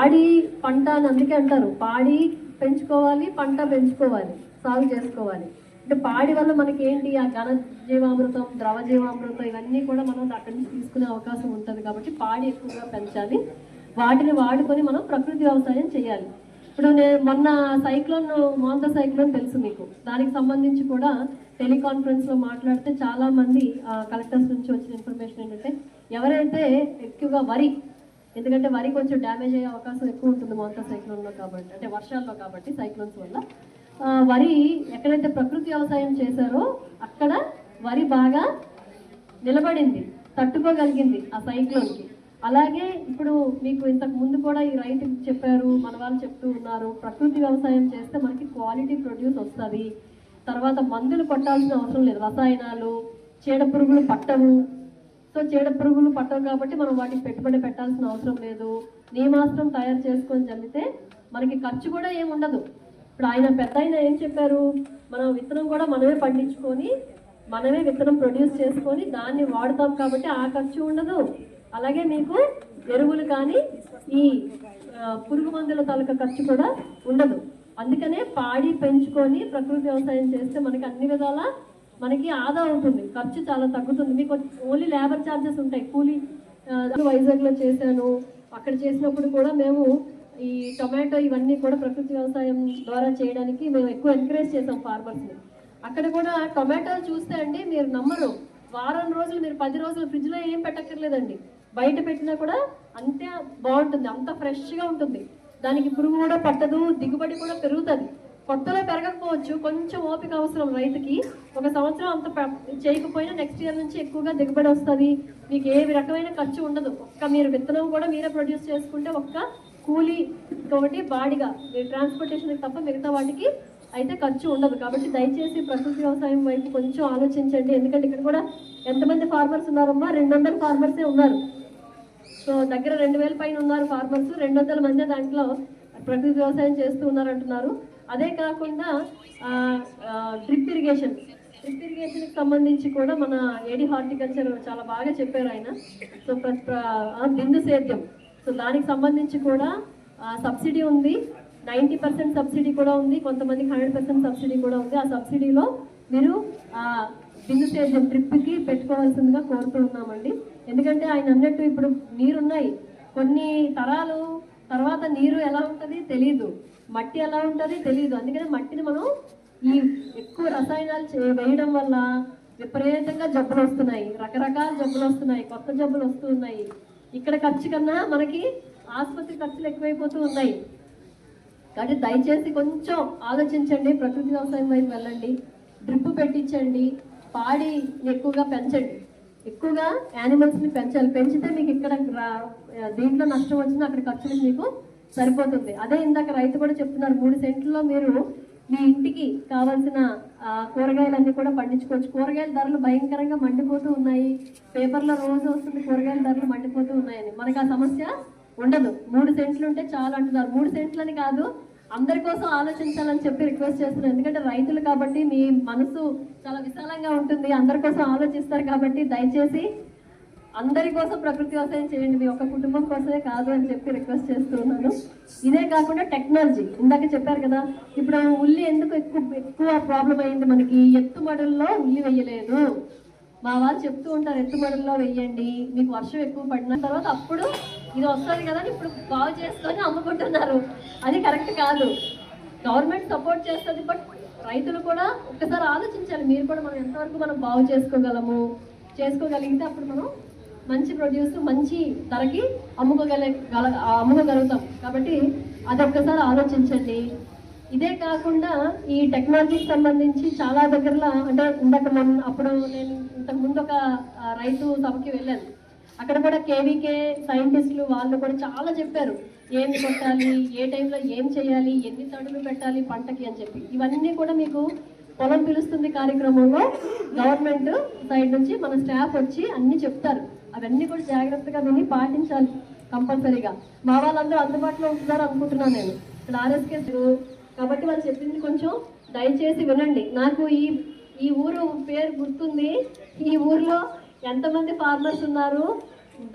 పాడి పంట అని అందుకే అంటారు. పాడి పెంచుకోవాలి పంట పెంచుకోవాలి సాగు చేసుకోవాలి. అంటే పాడి వల్ల మనకి ఏంటి? ఆ ఘన జీవామృతం ద్రవ జీవామృతం ఇవన్నీ కూడా మనం అక్కడి నుంచి తీసుకునే అవకాశం ఉంటుంది కాబట్టి పాడి ఎక్కువగా పెంచాలి. వాటిని వాడుకొని మనం ప్రకృతి వ్యవసాయం చేయాలి. ఇప్పుడు నేను మొన్న సైక్లోన్ మోంత సైక్లోన్ తెలుసు మీకు. దానికి సంబంధించి కూడా టెలికాన్ఫరెన్స్లో మాట్లాడితే చాలామంది కలెక్టర్స్ నుంచి వచ్చిన ఇన్ఫర్మేషన్ ఏంటంటే ఎవరైతే ఎక్కువగా వరి ఎందుకంటే వరి కొంచెం డ్యామేజ్ అయ్యే అవకాశం ఎక్కువ ఉంటుంది మోంత సైక్లోన్లో కాబట్టి అంటే వర్షాల్లో కాబట్టి సైక్లోన్స్ వల్ల. వరి ఎక్కడైతే ప్రకృతి వ్యవసాయం చేశారో అక్కడ వరి బాగా నిలబడింది తట్టుకోగలిగింది ఆ సైక్లోన్కి. అలాగే ఇప్పుడు మీకు ఇంతకు ముందు కూడా ఈ రైతు చెప్పారు మన వాళ్ళు చెప్తూ ఉన్నారు ప్రకృతి వ్యవసాయం చేస్తే మనకి క్వాలిటీ ప్రొడ్యూస్ వస్తుంది. తర్వాత మందులు కొట్టాల్సిన అవసరం లేదు రసాయనాలు చీడ పురుగులు పట్టవు. సో చీడ పురుగులు పట్టవు కాబట్టి మనం వాటికి పెట్టుబడి పెట్టాల్సిన అవసరం లేదు. నియమాస్త్రం తయారు చేసుకొని చల్లితే మనకి ఖర్చు కూడా ఏముండదు ఇప్పుడు ఆయన పెద్ద ఆయన ఏం చెప్పారు? మనం విత్తనం కూడా మనమే పండించుకొని మనమే విత్తనం ప్రొడ్యూస్ చేసుకొని దాన్ని వాడతాం కాబట్టి ఆ ఖర్చు ఉండదు. అలాగే మీకు ఎరువులు కానీ ఈ పురుగు మందుల తాలూకా ఖర్చు కూడా ఉండదు. అందుకనే పాడి పెంచుకొని ప్రకృతి వ్యవసాయం చేస్తే మనకి అన్ని విధాలా మనకి ఆదా ఉంటుంది. ఖర్చు చాలా తగ్గుతుంది. మీకు ఓన్లీ లేబర్ ఛార్జెస్ ఉంటాయి. కూలీ వైజాగ్లో చేశాను. అక్కడ చేసినప్పుడు కూడా మేము ఈ టొమాటో ఇవన్నీ కూడా ప్రకృతి వ్యవసాయం ద్వారా చేయడానికి మేము ఎక్కువ ఎంకరేజ్ చేసాం ఫార్మర్స్ని అక్కడ కూడా టొమాటోలు చూస్తే అండి మీరు నమ్మరు. వారం రోజులు మీరు పది రోజులు ఫ్రిడ్జ్లో ఏం పెట్టక్కర్లేదండి. బయట పెట్టినా కూడా అంతే బాగుంటుంది. అంత ఫ్రెష్గా ఉంటుంది. దానికి పురుగు కూడా పట్టదు దిగుబడి కూడా పెరుగుతుంది. కొత్తలో పెరగకపోవచ్చు. కొంచెం ఓపిక అవసరం రైతుకి. ఒక సంవత్సరం అంత చేయకపోయినా నెక్స్ట్ ఇయర్ నుంచి ఎక్కువగా దిగుబడి వస్తుంది. మీకు ఏ రకమైన ఖర్చు ఉండదు. ఒక్క మీరు విత్తనం కూడా మీరే ప్రొడ్యూస్ చేసుకుంటే ఒక్క కూలీ ఒకటి బాడిగా. మీరు ట్రాన్స్పోర్టేషన్ తప్ప మిగతా వాటికి అయితే ఖర్చు ఉండదు. కాబట్టి దయచేసి ప్రకృతి వ్యవసాయం వైపు కొంచెం ఆలోచించండి. ఎందుకంటే ఇక్కడ కూడా ఎంతమంది ఫార్మర్స్ ఉన్నారమ్మా? రెండు వందల ఫార్మర్సే ఉన్నారు. సో దగ్గర రెండు వేల పైన ఉన్నారు ఫార్మర్స్ రెండు వందల మంది దాంట్లో ప్రకృతి వ్యవసాయం చేస్తూ ఉన్నారు అంటున్నారు అదే కాకుండా డ్రిప్ ఇరిగేషన్. డ్రిప్ ఇరిగేషన్కి సంబంధించి కూడా మన ఏడి హార్టికల్చర్ చాలా బాగా చెప్పారు ఆయన. సో ప్ర- బిందు సేద్యం. సో దానికి సంబంధించి కూడా సబ్సిడీ ఉంది. నైంటీ పర్సెంట్ సబ్సిడీ కూడా ఉంది. కొంతమందికి హండ్రెడ్ పర్సెంట్ సబ్సిడీ కూడా ఉంది. ఆ సబ్సిడీలో మీరు బిందు సేద్యం ట్రిప్కి పెట్టుకోవాల్సిందిగా కోరుతూ ఉన్నామండి. ఎందుకంటే ఆయన అన్నట్టు ఇప్పుడు నీరున్నాయి. కొన్ని తరాలు తర్వాత నీరు ఎలా ఉంటుంది తెలియదు మట్టి ఎలా ఉంటుంది తెలియదు అందుకని మట్టిని మనం ఈ ఎక్కువ రసాయనాలు చే- వేయడం వల్ల విపరీతంగా జబ్బులు వస్తున్నాయి. రకరకాల జబ్బులు వస్తున్నాయి. కొత్త జబ్బులు వస్తూ ఉన్నాయి. ఇక్కడ ఖర్చు కన్నా మనకి ఆసుపత్రి ఖర్చులు ఎక్కువైపోతూ ఉన్నాయి. కాబట్టి దయచేసి కొంచెం ఆలోచించండి. ప్రకృతి వ్యవసాయం వైపు వెళ్ళండి. డ్రిప్ పెట్టించండి. పాడి ఎక్కువగా పెంచండి. ఎక్కువగా యానిమల్స్ని పెంచాలి. పెంచితే మీకు ఇక్కడ దీంట్లో నష్టం వచ్చినా అక్కడ ఖర్చులు మీకు సరిపోతుంది. అదే ఇందాక రైతు కూడా చెప్తున్నారు మూడు సెంట్లలో మీరు మీ ఇంటికి కావాల్సిన కూరగాయలన్నీ కూడా పండించుకోవచ్చు. కూరగాయల ధరలు భయంకరంగా మండిపోతూ ఉన్నాయి. పేపర్లో రోజు వస్తుంది కూరగాయల ధరలు మండిపోతూ ఉన్నాయని. మనకు ఆ సమస్య ఉండదు. మూడు సెంట్లు ఉంటే చాలా అంటున్నారు. మూడు సెంట్లని కాదు అందరి కోసం ఆలోచించాలని చెప్పి రిక్వెస్ట్ చేస్తున్నాను ఎందుకంటే రైతులు కాబట్టి మీ మనసు చాలా విశాలంగా ఉంటుంది. అందరి కోసం ఆలోచిస్తారు కాబట్టి దయచేసి అందరి కోసం ప్రకృతి వ్యవసాయం చేయండి మీ ఒక కుటుంబం కోసమే కాదు అని చెప్పి రిక్వెస్ట్ చేస్తున్నాను. ఇదే కాకుండా టెక్నాలజీ ఇందాక చెప్పారు కదా ఇప్పుడు ఉల్లి ఎందుకు ఎక్కువ ఎక్కువ ప్రాబ్లం అయింది మనకి? ఎత్తుమడుల్లో ఉల్లి వేయలేదు. మా వాళ్ళు చెప్తూ ఉంటారు ఎత్తుమడుల్లో వెయ్యండి మీకు వర్షం ఎక్కువ పడిన తర్వాత అప్పుడు ఇది వస్తుంది కదా అని ఇప్పుడు బాగు చేసుకొని అమ్ముకుంటున్నారు. అది కరెక్ట్ కాదు. గవర్నమెంట్ సపోర్ట్ చేస్తుంది బట్ రైతులు కూడా ఒక్కసారి ఆలోచించాలి. మీరు కూడా మనం ఎంతవరకు మనం బాగు చేసుకోగలము? చేసుకోగలిగితే అప్పుడు మనం మంచి ప్రొడ్యూస్ మంచి ధరకి అమ్ముకోగల గల- అమ్ముకోగలుగుతాం. కాబట్టి అది ఒక్కసారి ఆలోచించండి. ఇదే కాకుండా ఈ టెక్నాలజీకి సంబంధించి చాలా దగ్గరలో అంటే ఇందాక మొన్న అప్పుడు నేను ఇంతకు ముందు ఒక రైతు సభకి వెళ్ళాను. అక్కడ కూడా కేవీకే సైంటిస్టులు వాళ్ళు కూడా చాలా చెప్పారు. ఏం కొట్టాలి ఏ టైంలో ఏం చేయాలి ఎన్ని తడులు పెట్టాలి పంటకి అని చెప్పి. ఇవన్నీ కూడా మీకు పొలం పిలుస్తుంది కార్యక్రమంలో గవర్నమెంట్ సైడ్ నుంచి మన స్టాఫ్ వచ్చి అన్ని చెప్తారు. అవన్నీ కూడా జాగ్రత్తగా విని పాటించాలి కంపల్సరీగా. మా వాళ్ళందరూ అందుబాటులో ఉంటున్నారు అనుకుంటున్నాను నేను. ఇక్కడ ఆర్ఎస్కే కాబట్టి వాళ్ళు చెప్పింది కొంచెం దయచేసి వినండి. నాకు ఈ ఈ ఊరు పేరు గుర్తుంది. ఈ ఊర్లో ఎంతమంది ఫార్మర్స్ ఉన్నారు?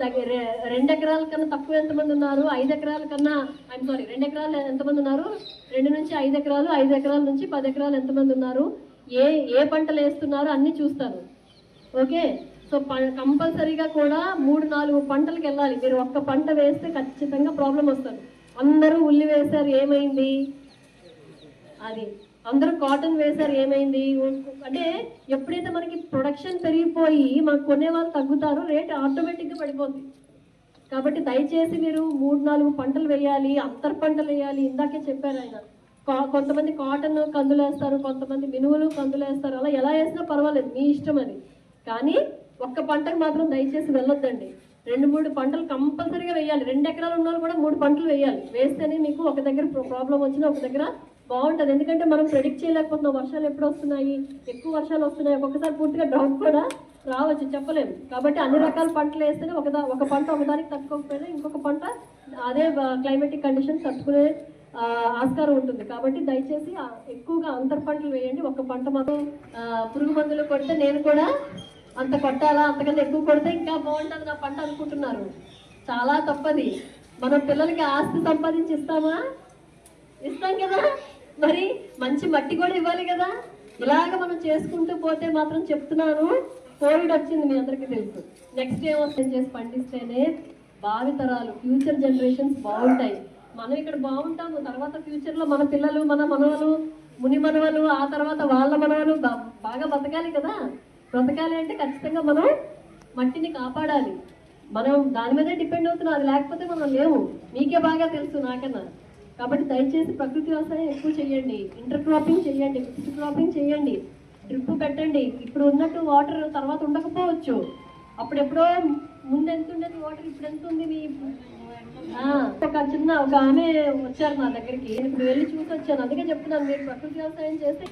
దగ్గర రెండు ఎకరాల కన్నా తక్కువ ఎంతమంది ఉన్నారు? ఐదు ఎకరాల కన్నా ఐఎమ్ సారీ రెండు ఎకరాలు ఎంతమంది ఉన్నారు? రెండు నుంచి ఐదు ఎకరాలు ఐదు ఎకరాల నుంచి పది ఎకరాలు ఎంతమంది ఉన్నారు? ఏ ఏ పంటలు వేస్తున్నారు? అన్నీ చూస్తారు ఓకే? సో కంపల్సరీగా కూడా మూడు నాలుగు పంటలకు వెళ్ళాలి. మీరు ఒక్క పంట వేస్తే ఖచ్చితంగా ప్రాబ్లం వస్తుంది. అందరూ ఉల్లి వేశారు ఏమైంది? అది. అందరూ కాటన్ వేశారు ఏమైంది? అంటే ఎప్పుడైతే మనకి ప్రొడక్షన్ పెరిగిపోయి మనకు కొనే వాళ్ళు తగ్గుతారో రేట్ ఆటోమేటిక్గా పడిపోతుంది కాబట్టి దయచేసి మీరు మూడు నాలుగు పంటలు వేయాలి అంతర్ పంటలు వేయాలి ఇందాకే చెప్పారు ఆయన. కా- కొంతమంది కాటన్ కందులు వేస్తారు కొంతమంది మినువులు కందులు వేస్తారు అలా ఎలా వేసినా పర్వాలేదు మీ ఇష్టం అది. కానీ ఒక్క పంటకు మాత్రం దయచేసి వెళ్ళొద్దండి. రెండు మూడు పంటలు కంపల్సరీగా వేయాలి. రెండు ఎకరాలు ఉన్న వాళ్ళు కూడా మూడు పంటలు వేయాలి. వేస్తేనే మీకు ఒక దగ్గర ప్రాబ్లం వచ్చినా ఒక దగ్గర బాగుంటుంది. ఎందుకంటే మనం ప్రెడిక్ట్ చేయలేకపోతున్నాం. వర్షాలు ఎప్పుడు వస్తున్నాయి? ఎక్కువ వర్షాలు వస్తున్నాయి. ఒక్కొక్కసారి పూర్తిగా డ్రౌట్ కూడా రావచ్చు. చెప్పలేము. కాబట్టి అన్ని రకాల పంటలు వేస్తేనే ఒకదా ఒక పంట ఒకదానికి తట్టుకోకపోయినా ఇంకొక పంట అదే క్లైమేటిక్ కండిషన్ తట్టుకునే ఆస్కారం ఉంటుంది. కాబట్టి దయచేసి ఎక్కువగా అంతర్ పంటలు వేయండి. ఒక పంట మాత్రం పురుగు మందులు కొడితే నేను కూడా అంత కొట్టాలా అంతకన్నా ఎక్కువ కొడితే ఇంకా బాగుంటుంది నా పంట అనుకుంటున్నారు. చాలా తప్పది. మనం పిల్లలకి ఆస్తి సంపాదించి ఇస్తామా? ఇస్తాం కదా. మరి మంచి మట్టి కూడా ఇవ్వాలి కదా. ఇలాగ మనం చేసుకుంటూ పోతే మాత్రం చెప్తున్నాను. కోవిడ్ వచ్చింది మీ అందరికీ తెలుసు. నెక్స్ట్ ఏం వస్తుంది చేసి పండిస్తేనే భావి తరాలు ఫ్యూచర్ జనరేషన్స్ బాగుంటాయి. మనం ఇక్కడ బాగుంటాము. తర్వాత ఫ్యూచర్లో మన పిల్లలు మన మనవలు ముని మనవలు ఆ తర్వాత వాళ్ళ మనవలు బాగా బతకాలి కదా. బ్రతకాలి అంటే ఖచ్చితంగా మనం మట్టిని కాపాడాలి. మనం దాని మీదే డిపెండ్ అవుతున్నాం. అది లేకపోతే మనం లేవు. మీకే బాగా తెలుసు నాకన్నా. కాబట్టి దయచేసి ప్రకృతి వ్యవసాయం ఎక్కువ చేయండి. ఇంటర్ క్రాపింగ్ చేయండి. మిక్స్డ్ క్రాపింగ్ చేయండి. డ్రిప్ పెట్టండి. ఇప్పుడు ఉన్నట్టు వాటర్ తర్వాత ఉండకపోవచ్చు. అప్పుడెప్పుడో ముందు ఎంత ఉండేది? వాటర్ ఇప్పుడు ఎంత ఉంది మీ ఒక చిన్న ఒక ఆమె వచ్చారు నా దగ్గరికి. నేను ఇప్పుడు వెళ్ళి చూసి వచ్చాను. అందుకే చెప్తున్నాను మీరు ప్రకృతి వ్యవసాయం చేస్తే